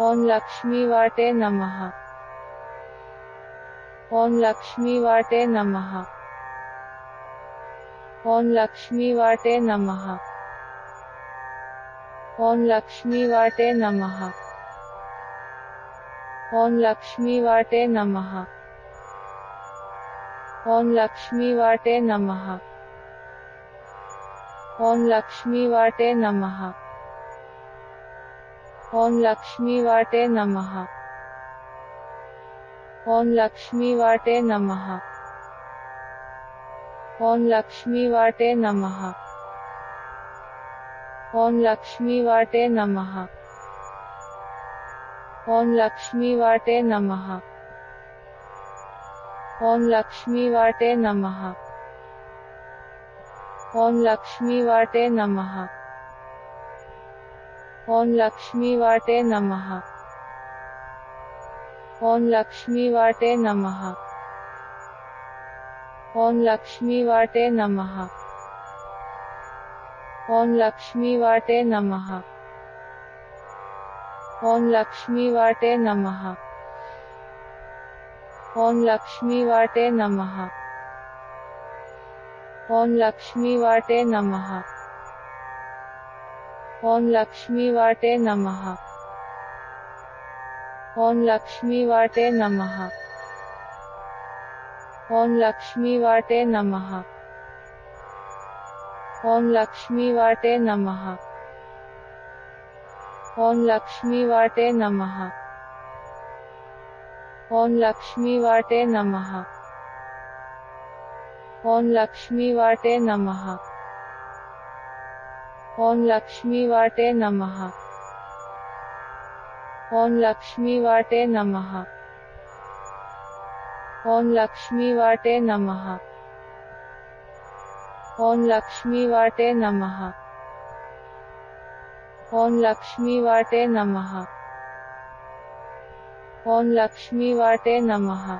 ओम लक्ष्मी वाटे नमः। ओम लक्ष्मी वाटे नमः। ओम लक्ष्मी वाटे नमः। ओम लक्ष्मी वाटे नमः। ओम लक्ष्मी वाटे नमः। ओम लक्ष्मी वाटे नमः। ओम लक्ष्मी वाटे नमः। ओम लक्ष्मी वाटे नमः। ओम लक्ष्मी वाटे नमः। ओम लक्ष्मी वाटे नमः। ओम लक्ष्मी वाटे नमः। ओम लक्ष्मी वाटे नमः। ओम लक्ष्मी वाटे नमः। ओम लक्ष्मी वाटे नमः। ओं लक्ष्मीवाटे नमः। ओं लक्ष्मीवाटे नमः। ओं लक्ष्मीवाटे नमः। ओं लक्ष्मीवाटे नमः। ओं लक्ष्मीवाटे नमः। ओं लक्ष्मीवाटे नमः। ओं लक्ष्मीवाटे नमः। ओम लक्ष्मी वाटे नमः। ओम लक्ष्मी वाटे नमः। ओम लक्ष्मी वाटे नमः। ओम लक्ष्मी वाटे नमः। ओम लक्ष्मी वाटे नमः। ओम लक्ष्मी वाटे नमः। ओम लक्ष्मी वाटे नमः। ओम लक्ष्मी वाटे नमः। ओम लक्ष्मी वाटे नमः। ओम लक्ष्मी वाटे नमः। ओम लक्ष्मी वाटे नमः। ओम लक्ष्मी वाटे नमः। ओम लक्ष्मी वाटे नमः।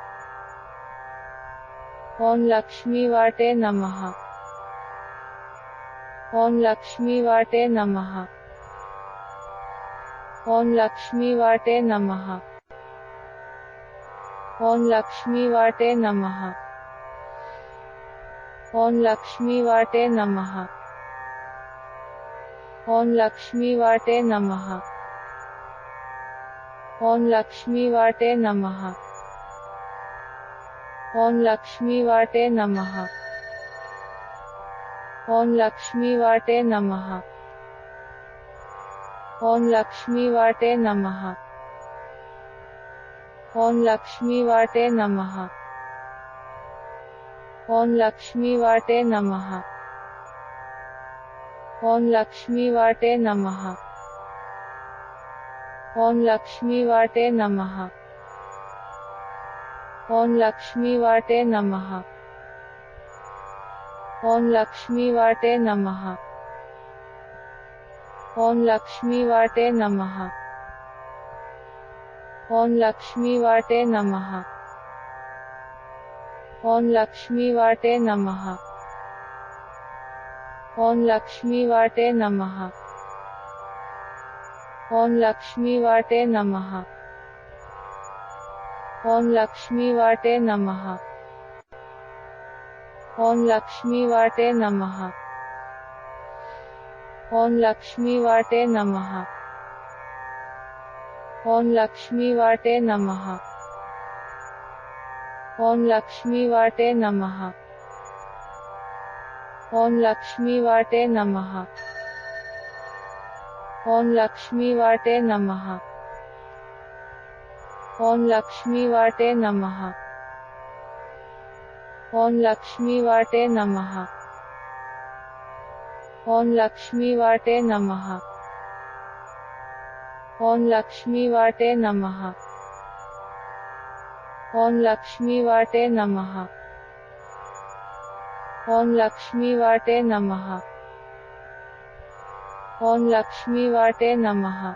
ओम लक्ष्मी वाटे नमः। ओम लक्ष्मी वाटे नमः। ओम लक्ष्मी वाटे नमः। ओम लक्ष्मी वाटे नमः। ओम लक्ष्मी वाटे नमः। ओम लक्ष्मी वाटे नमः। ओम लक्ष्मी वाटे नमः। ओम लक्ष्मी वाटे नमः। ओम लक्ष्मी वाटे नमः। ओम लक्ष्मी वाटे नमः। ओम लक्ष्मी वाटे नमः। ओम लक्ष्मी वाटे नमः। ओम लक्ष्मी वाटे नमः। ओम लक्ष्मी वाटे नमः। ओम लक्ष्मी वाटे नमः। ओम लक्ष्मी वाटे नमः। ओम लक्ष्मी वाटे नमः। ओम लक्ष्मी वाटे नमः। ओम लक्ष्मी वाटे नमः। ओम लक्ष्मी वाटे नमः। ओम लक्ष्मी वाटे नमः। ओम लक्ष्मी वाटे नमः। ओम लक्ष्मी वाटे नमः। ओम लक्ष्मी वाटे नमः। ओम लक्ष्मी वाटे नमः। ओम लक्ष्मी वाटे नमः। ओम लक्ष्मी वाटे नमः। ओम लक्ष्मी वाटे नमः। ओम लक्ष्मी वाटे नमः। ओम लक्ष्मी वाटे नमः। ओम लक्ष्मी वाटे नमः। ओम लक्ष्मी वाटे नमः। ओम लक्ष्मी वाटे नमः। ओम लक्ष्मी वाटे नमः। ओम लक्ष्मी वाटे नमः।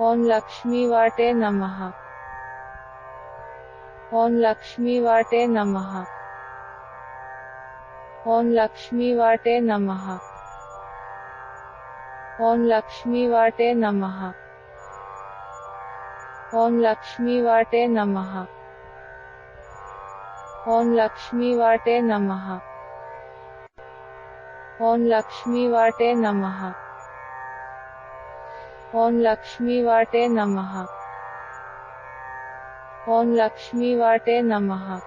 ओम लक्ष्मी वाटे नमः। ओं लक्ष्मीवाटे नमः। ओं लक्ष्मीवाटे नमः। ओं लक्ष्मीवाटे नमः। ओं लक्ष्मीवाटे नमः। ओं लक्ष्मीवाटे नमः। ओं लक्ष्मीवाटे नमः। ओं लक्ष्मीवाटे नमः। ओम लक्ष्मी वाटे नमः।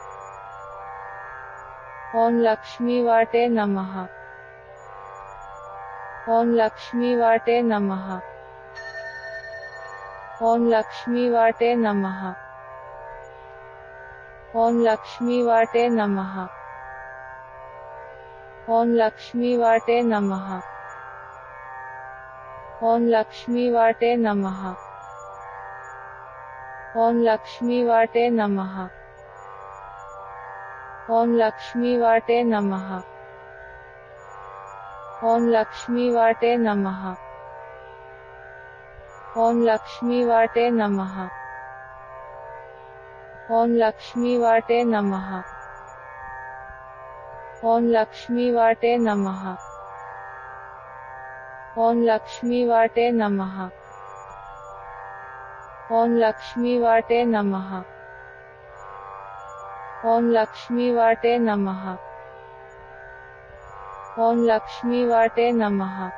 ओम लक्ष्मी वाटे नमः। ओम लक्ष्मी वाटे नमः। ओम लक्ष्मी वाटे नमः। ओम लक्ष्मी वाटे नमः। ओम लक्ष्मी वाटे नमः। ओम लक्ष्मी वाटे नमः। ओम लक्ष्मी वाटे नमः। ओम लक्ष्मी वाटे नमः। ओम लक्ष्मी वाटे नमः। ओम लक्ष्मी वाटे नमः। ओम लक्ष्मी वाटे नमः। ओम लक्ष्मी वाटे नमः। ओम लक्ष्मी वाटे नमः। ओम लक्ष्मी वाटे नमः। ओम लक्ष्मी वाटे नमः। ओम लक्ष्मी वाटे नमः।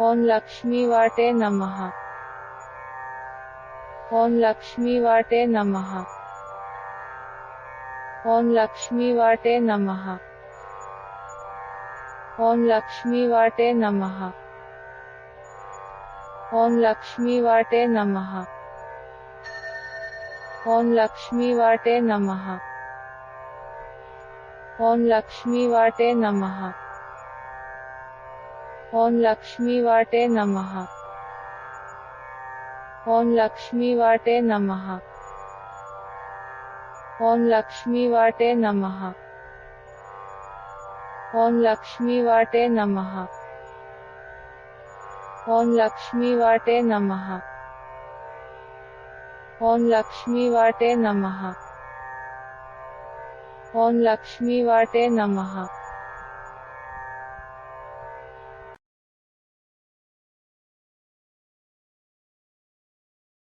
ओम लक्ष्मी वाटे नमः। ओम लक्ष्मी वाटे नमः। ओम लक्ष्मी वाटे नमः। ओम लक्ष्मी वाटे नमः। ओम लक्ष्मी वाटे नमः। ओम लक्ष्मी वाटे नमः। ओम लक्ष्मी वाटे नमः। ओम लक्ष्मी वाटे नमः। ओम लक्ष्मी वाटे नमः। ओम लक्ष्मी वाटे नमः। ओम लक्ष्मी वाटे नमः। ఓం లక్ష్మీవాటే నమః ఓం లక్ష్మీవాటే నమః ఓం లక్ష్మీవాటే నమః